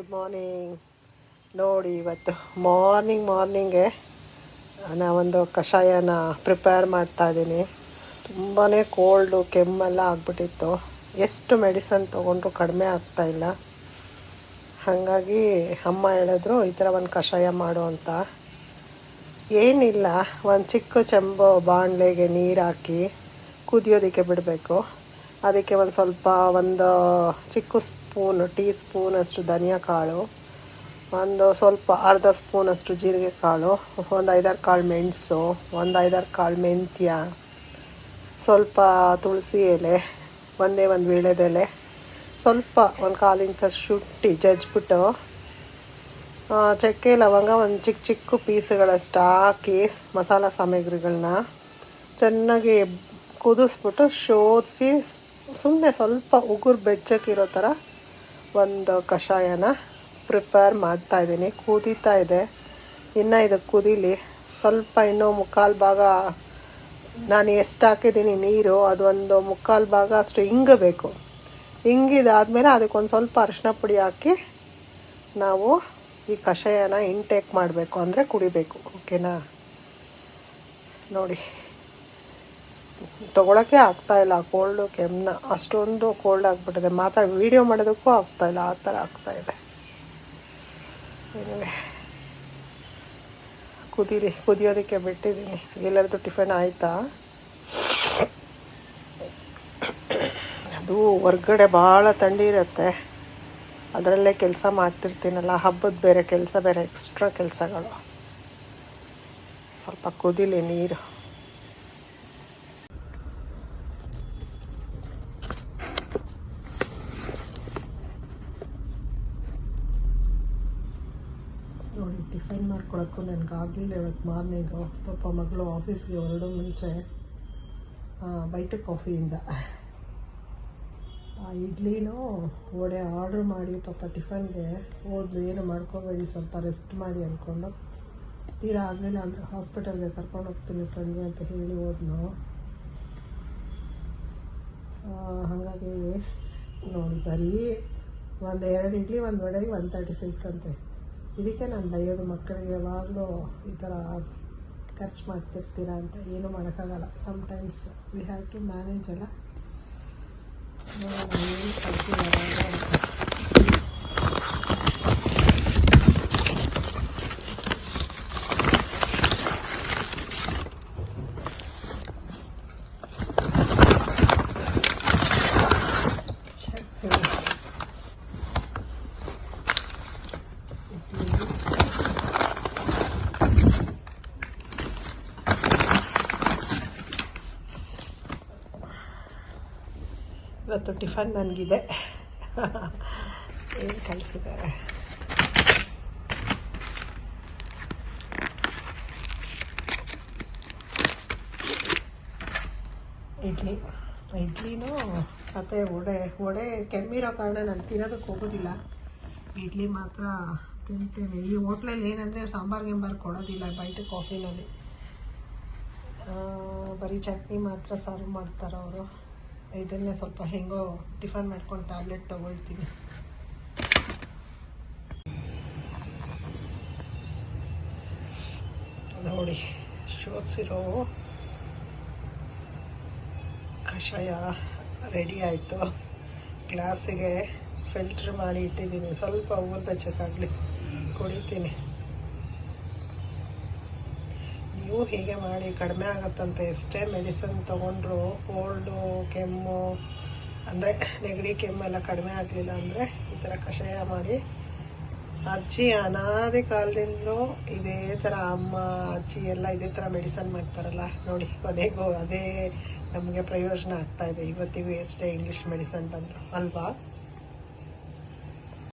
Good morning ನೋಡಿ, ಇವತ್ತು morning ಮಾರ್ನಿಂಗೆ ನಾವೊಂದು ಕಷಾಯನ ಪ್ರಿಪೇರ್ ಮಾಡ್ತಾ ಇದ್ದೀನಿ. ತುಂಬಾ ಕೋಲ್ಡು ಕೆಮ್ಮೆಲ್ಲ ಆಗ್ಬಿಟ್ಟಿತ್ತು. ಎಷ್ಟು ಮೆಡಿಸನ್ ತೊಗೊಂಡ್ರು ಕಡಿಮೆ ಆಗ್ತಾ ಇಲ್ಲ. ಹಾಗಾಗಿ ಅಮ್ಮ ಹೇಳಿದ್ರು, ಈ ಥರ ಒಂದು ಕಷಾಯ ಮಾಡು ಅಂತ. ಏನಿಲ್ಲ, ಒಂದು ಚಿಕ್ಕ ಚೆಂಬು ಬಾಣಲೆಗೆ ನೀರು ಹಾಕಿ ಕುದಿಯೋದಕ್ಕೆ ಬಿಡಬೇಕು. ಅದಕ್ಕೆ ಒಂದು ಸ್ವಲ್ಪ ಒಂದು ಚಿಕ್ಕ ಸ್ಪೂನ್ ಟೀ ಸ್ಪೂನಷ್ಟು ಧನಿಯಾ ಕಾಳು, ಒಂದು ಸ್ವಲ್ಪ ಅರ್ಧ ಸ್ಪೂನಷ್ಟು ಜೀರಿಗೆ ಕಾಳು, ಒಂದು ಐದಾರು ಕಾಳು ಮೆಣಸು, ಒಂದು ಐದಾರು ಕಾಳು ಮೆಂತ್ಯ, ಸ್ವಲ್ಪ ತುಳಸಿ ಎಲೆ, ಒಂದೇ ಒಂದು ವೀಳ್ಯದೆಲೆ, ಸ್ವಲ್ಪ ಒಂದು ಕಾಲು ಇಂಚ ಶುಟ್ಟಿ ಜಜ್ಬಿಟ್ಟು ಚಕ್ಕೆ ಲವಂಗ ಒಂದು ಚಿಕ್ಕ ಚಿಕ್ಕ ಪೀಸ್ಗಳಷ್ಟು ಹಾಕಿ ಮಸಾಲ ಸಾಮಗ್ರಿಗಳನ್ನ ಚೆನ್ನಾಗಿ ಕುದಿಸ್ಬಿಟ್ಟು ಶೋಧಿಸಿ ಸುಮ್ಮನೆ ಸ್ವಲ್ಪ ಉಗುರು ಬೆಚ್ಚಕ್ಕಿರೋ ಥರ ಒಂದು ಕಷಾಯನ ಪ್ರಿಪೇರ್ ಮಾಡ್ತಾ ಇದ್ದೀನಿ. ಕುದೀತಾ ಇದೆ. ಇನ್ನು ಇದು ಕುದೀಲಿ. ಸ್ವಲ್ಪ ಇನ್ನೂ ಮುಕ್ಕಾಲು ಭಾಗ ನಾನು ಎಷ್ಟು ಹಾಕಿದ್ದೀನಿ ನೀರು, ಅದೊಂದು ಮುಕ್ಕಾಲು ಭಾಗ ಅಷ್ಟು ಹಿಂಗಬೇಕು ಹಿಂಗಿದಾದಮೇಲೆ ಅದಕ್ಕೊಂದು ಸ್ವಲ್ಪ ಅರಿಶಿನ ಪುಡಿ ಹಾಕಿ ನಾವು ಈ ಕಷಾಯನ ಇಂಟೇಕ್ ಮಾಡಬೇಕು ಅಂದರೆ ಕುಡಿಬೇಕು. ಓಕೆನಾ ನೋಡಿ. ತೊಗೊಳಕ್ಕೆ ಆಗ್ತಾ ಇಲ್ಲ. ಕೋಲ್ಡು ಕೆಮ್ಮನ್ನ ಅಷ್ಟೊಂದು ಕೋಲ್ಡ್ ಆಗಿಬಿಟ್ಟಿದೆ. ಮಾತಾಡಿ ವೀಡಿಯೋ ಮಾಡೋದಕ್ಕೂ ಆಗ್ತಾ ಇಲ್ಲ. ಆ ಥರ ಆಗ್ತಾ ಇದೆ. ಕುದೀರಿ, ಕುದಿಯೋದಕ್ಕೆ ಬಿಟ್ಟಿದ್ದೀನಿ. ಎಲ್ಲರದ್ದು ಟಿಫನ್ ಆಯಿತಾ? ಅದು ಹೊರ್ಗಡೆ ಭಾಳ ಇರುತ್ತೆ. ಅದರಲ್ಲೇ ಕೆಲಸ ಮಾಡ್ತಿರ್ತೀನಲ್ಲ, ಹಬ್ಬದ ಬೇರೆ ಕೆಲಸ, ಬೇರೆ ಎಕ್ಸ್ಟ್ರಾ ಕೆಲಸಗಳು. ಸ್ವಲ್ಪ ಕುದಿಲಿ ನೀರು ನೋಡಿ ಟಿಫನ್ ಮಾಡ್ಕೊಳಕ್ಕೂ ನನಗಾಗಲಿಲ್ಲ ಇವತ್ತು ಮಾರ್ನಿಂಗು ಪಾಪ ಮಗಳು ಆಫೀಸ್ಗೆ ಹೊರಡೋ ಮುಂಚೆ ಬೈಟು ಕಾಫಿಯಿಂದ. ಆ ಇಡ್ಲಿನೂ ವಡೆ ಆರ್ಡ್ರ್ ಮಾಡಿ ಪಾಪ ಟಿಫನ್ಗೆ ಹೋದ್ಲು ಏನು ಮಾಡ್ಕೋಬೇಡಿ ಸ್ವಲ್ಪ ರೆಸ್ಟ್ ಮಾಡಿ ಅಂದ್ಕೊಂಡು ತೀರಾ ಆಗಲಿಲ್ಲ ಅಂದರೆ ಹಾಸ್ಪಿಟಲ್ಗೆ ಕರ್ಕೊಂಡು ಹೋಗ್ತೀನಿ ಸಂಜೆ ಅಂತ ಹೇಳಿ ಹೋದ್ಲು. ಆ, ಹಾಗಾಗಿ ನೋಡಿ ಬರೀ ಒಂದು ಎರಡು ಇಡ್ಲಿ ಒಂದು ವಡೆಗೆ ಒನ್ ತರ್ಟಿ ಸಿಕ್ಸ್ ಅಂತೆ. ಇದಕ್ಕೆ ನಾನು ಬೈಯೋದು ಮಕ್ಕಳಿಗೆ ಯಾವಾಗಲೂ ಈ ಥರ ಖರ್ಚು ಮಾಡ್ತಿರ್ತೀರಾ ಅಂತ ಏನೂ ಮಾಡೋಕ್ಕಾಗಲ್ಲ. Sometimes we have to manage ಅಲ್ಲ. ಏನು ಖರ್ಚು ಮಾಡೋಣ ಅಂತ. ಚಟ್ನಿ ಇಡ್ಲಿ ಇವತ್ತು ಟಿಫನ್ ನನಗಿದೆ. ಏನು ಕಳಿಸಿದ್ದಾರೆ? ಇಡ್ಲಿ. ಇಡ್ಲಿನೂ ಮತ್ತು ವಡೆ ವಡೆ ಕೆಮ್ಮಿರೋ ಕಾರಣ ನಾನು ತಿನ್ನೋದಕ್ಕೆ ಹೋಗೋದಿಲ್ಲ. ಇಡ್ಲಿ ಮಾತ್ರ ತಿಂತೇವೆ ಈ ಹೋಟ್ಲಲ್ಲಿ ಏನಂದರೆ ಸಾಂಬಾರು, ಗಿಂಬಾರು ಕೊಡೋದಿಲ್ಲ ಬೈಟ್ ಕಾಫಿನಲ್ಲಿ. ಬರೀ ಚಟ್ನಿ ಮಾತ್ರ ಸರ್ವ್ ಮಾಡ್ತಾರೆ ಅವರು ಇದನ್ನೇ ಸ್ವಲ್ಪ ಹೆಂಗೋ ಟಿಫನ್ ಮಾಡ್ಕೊಂಡು ಟ್ಯಾಬ್ಲೆಟ್ ತೊಗೊಳ್ತೀನಿ. ನೋಡಿ ಶೋಧಿಸಿರೋ ಕಷಾಯ ರೆಡಿ ಆಯಿತು. ಗ್ಲಾಸಿಗೆ ಫಿಲ್ಟ್ರ್ ಮಾಡಿ ಇಟ್ಟಿದ್ದೀನಿ. ಸ್ವಲ್ಪ ಊರು ಬೆಚ್ಚಕ್ಕಾಗಲಿ ಕುಡಿತೀನಿ ನೀವು ಹೀಗೆ ಮಾಡಿ ಕಡಿಮೆ ಆಗತ್ತಂತೆ. ಎಷ್ಟೇ ಮೆಡಿಸಿನ್ ತೊಗೊಂಡ್ರು ಕೋಲ್ಡು ಕೆಮ್ಮು, ಅಂದರೆ ನೆಗಡಿ ಕೆಮ್ಮೆಲ್ಲ ಕಡಿಮೆ ಆಗಲಿಲ್ಲ ಅಂದರೆ ಈ ಥರ ಕಷಾಯ ಮಾಡಿ ಅಜ್ಜಿ ಅನಾದಿ ಕಾಲದಿಂದಲೂ ಇದೇ ಥರ ಅಮ್ಮ, ಅಜ್ಜಿ ಎಲ್ಲ ಇದೇ ಥರ ಮೆಡಿಸನ್ ಮಾಡ್ತಾರಲ್ಲ. ನೋಡಿ, ಕೊನೆಗೂ ಅದೇ ನಮಗೆ ಪ್ರಯೋಜನ ಆಗ್ತಾ ಇದೆ. ಇವತ್ತಿಗೂ ಎಷ್ಟೇ ಇಂಗ್ಲೀಷ್ ಮೆಡಿಸನ್ ಬಂದರು. ಅಲ್ವಾ?